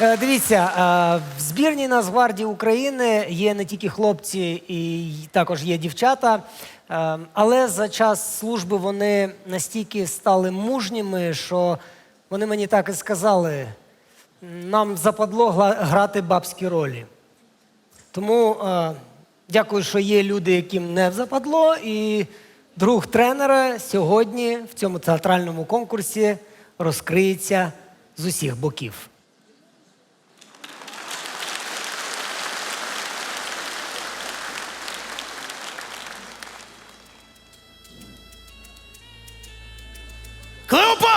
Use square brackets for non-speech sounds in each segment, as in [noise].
Е, Дивіться, е, в збірній Нацгвардії України є не тільки хлопці, і також є дівчата. Е, Але за час служби вони настільки стали мужніми, що вони мені так і сказали: нам западло грати бабські ролі. Тому дякую, що є люди, яким не западло. І друг тренера сьогодні в цьому театральному конкурсі розкриється з усіх боків.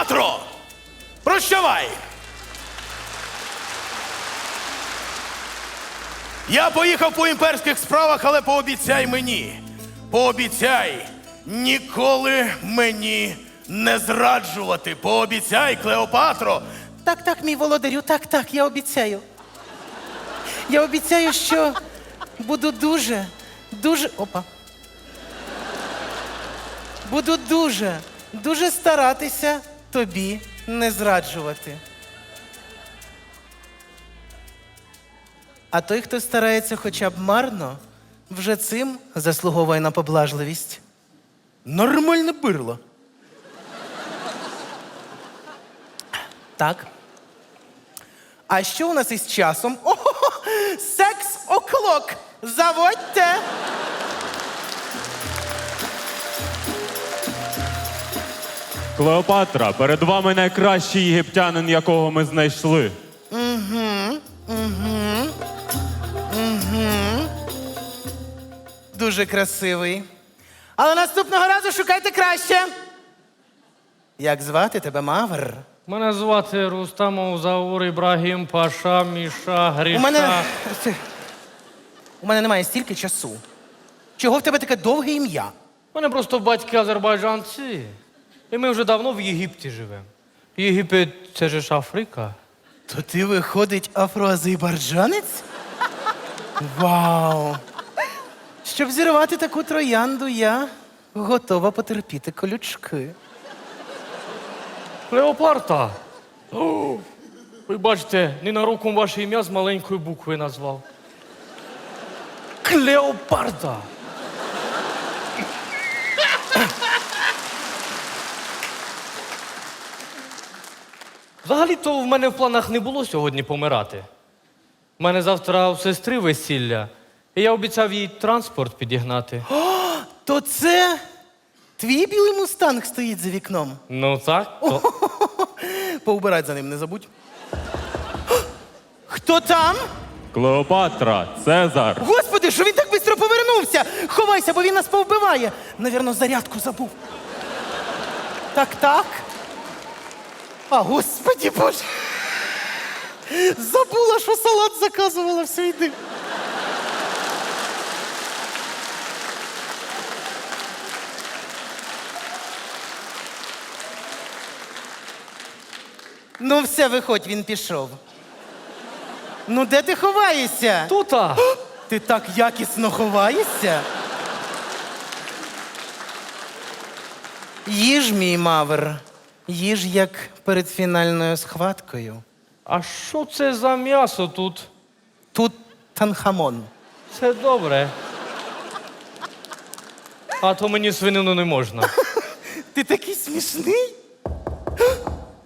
Клеопатро! Прощавай! Я поїхав по імперських справах, але пообіцяй мені. Пообіцяй ніколи мені не зраджувати. Пообіцяй, Клеопатро. Так, так, мій володарю, так, так, я обіцяю. Я обіцяю, що буду дуже, дуже. Опа. Буду дуже, дуже старатися тобі не зраджувати. А той, хто старається хоча б марно, вже цим заслуговує на поблажливість. Нормальне бирло. Так. А що у нас із часом? О, секс оклок. Заводьте. Клеопатра, перед вами найкращий єгиптянин, якого ми знайшли. Дуже красивий. Але наступного разу шукайте краще. Як звати тебе Мавр? Мене звати Рустамов Заур Ібрагім Паша Міша Гріша. У мене. У мене немає стільки часу. Чого в тебе таке довге ім'я? У мене просто батьки азербайджанці. І ми вже давно в Єгипті живемо. Єгипет це ж Африка. То ти виходить афроазербайджанець? Вау! Щоб зірвати таку троянду, я готова потерпіти колючки. Клеопарта. О, ви бачите, ненароком ваше ім'я з маленької букви назвав. Клеопарда. Взагалі-то в мене в планах не було сьогодні помирати. У мене завтра у сестри весілля, і я обіцяв їй транспорт підігнати. [gasps] То це твій білий мустанг стоїть за вікном. Ну так, то [laughs] Поубирать за ним не забудь. [gasps] Хто там? Клеопатра, Цезар. Господи, що він так швидко повернувся? Ховайся, бо він нас повбиває. Навірно, зарядку забув. Так, так. А, господі Боже. Забула, що салат заказувала все йди. Ну, все, виходь, він пішов. Ну, де ти ховаєшся? тута. Ти так якісно ховаєшся? Їж, мій мавр, їж як перед фінальною схваткою. А що це за м'ясо тут? Тут танхамон. Це добре. А то мені свинину не можна. [laughs] Ти такий смішний?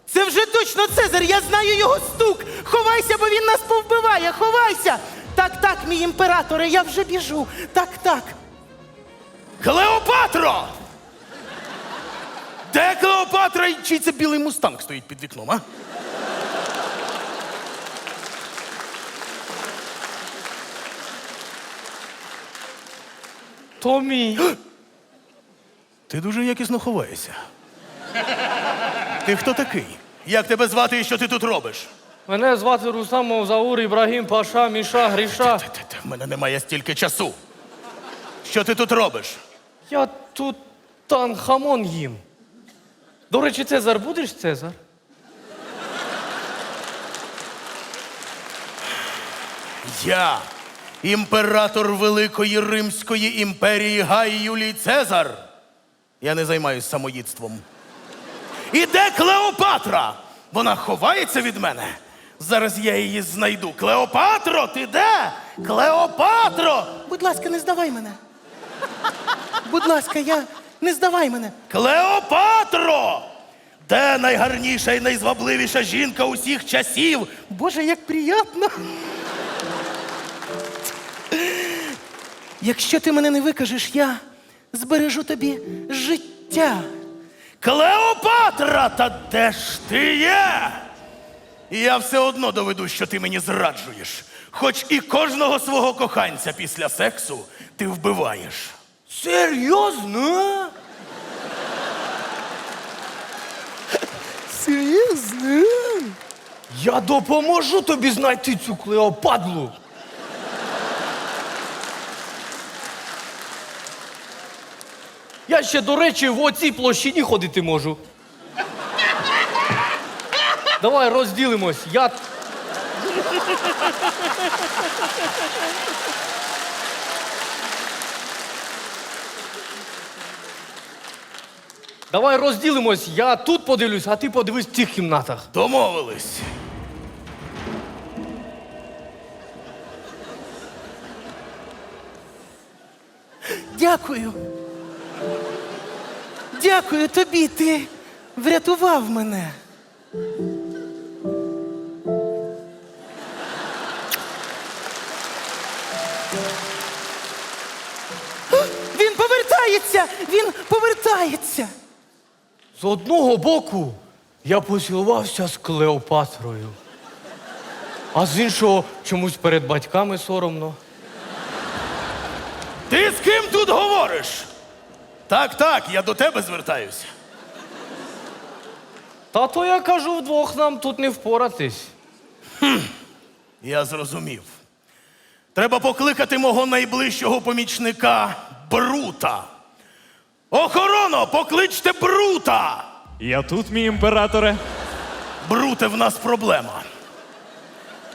Це вже точно Цезар, я знаю його стук. Ховайся, бо він нас повбиває. Ховайся. Так, так, мій імператоре, я вже біжу. Так, так. Клеопатро! Де Клеопатра і чий це білий мустанг стоїть під вікном, а? То мій. Ти дуже якісно ховаєшся. Ти хто такий? Як тебе звати і що ти тут робиш? Мене звати Рустамов Заур Ібрагім Паша Міша Гріша. Та-та-та, В мене немає стільки часу. Що ти тут робиш? Я тут танхамон їм. До речі, Цезар, будеш Цезар? Я, імператор Великої Римської імперії Гай Юлій Цезар. Я не займаюсь самоїдством. І де Клеопатра? Вона ховається від мене. Зараз я її знайду. Клеопатро, ти де? Клеопатро! Будь ласка, не здавай мене. Будь ласка, я не здавай мене. Клеопатро! Де найгарніша і найзвабливіша жінка усіх часів? Боже, як приємно. Якщо ти мене не викажеш, я збережу тобі життя. Клеопатра, та де ж ти є? Я все одно доведу, що ти мені зраджуєш. Хоч і кожного свого коханця після сексу ти вбиваєш. Серйозно? Серйозно? Я допоможу тобі знайти цю Клеопадлу. Я ще, до речі, в оцій площині ходити можу. Давай розділимось. Я. Давай розділимось. Я тут подивлюсь, а ти подивись в цих кімнатах. Домовились. Дякую. Дякую тобі, ти врятував мене. Він повертається! Він повертається! З одного боку я поцілувався з Клеопатрою, а з іншого чомусь перед батьками соромно. Ти з ким тут говориш? Так, так, я до тебе звертаюся. Та то я кажу, вдвох нам тут не впоратись. Я зрозумів. Треба покликати мого найближчого помічника Брута. Охорона, покличте Брута! Я тут, мій імператоре. Бруте, в нас проблема.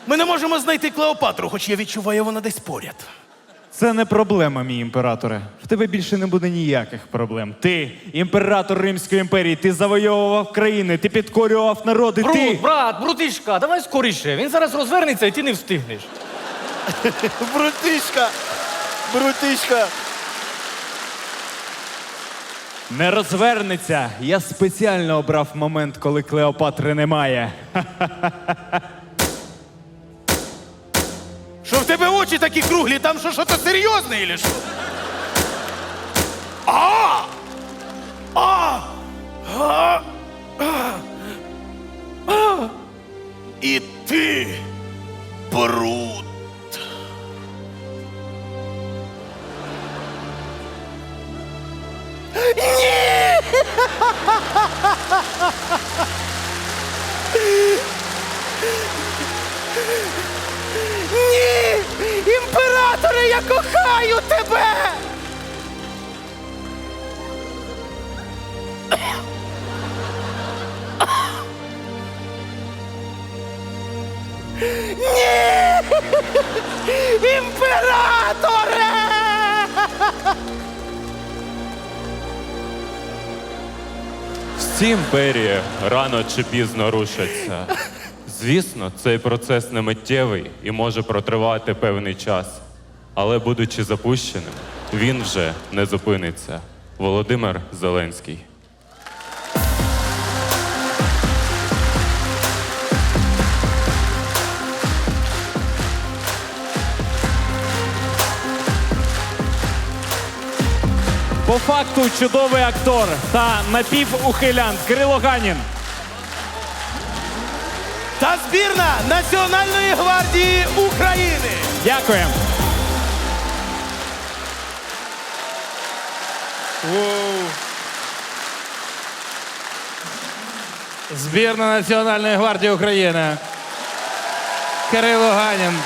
Ми не можемо знайти Клеопатру, хоч я відчуваю, вона десь поряд. Це не проблема, мій імператоре. В тебе більше не буде ніяких проблем. Ти імператор Римської імперії, ти завойовував країни, ти підкорював народи. Брут, ти брат, брутишка, давай скоріше. Він зараз розвернеться і ти не встигнеш. [laughs] Брутишка! Брутишка! Не розвернеться. Я спеціально обрав момент, коли Клеопатри немає. Що в тебе очі такі круглі, там що, що-то серйозне, чи що? Ні! Імператоре, я кохаю тебе! Ні! Імператоре! Всі імперії рано чи пізно рушаться. Звісно, цей процес не миттєвий і може протривати певний час. Але будучи запущеним, він вже не зупиниться. Володимир Зеленський. По факту чудовий актор та напівухилянт Кирило Ганін. Та збірна Національної гвардії України. Дякуємо. Збірна Національної гвардії України. Кирило Ганін.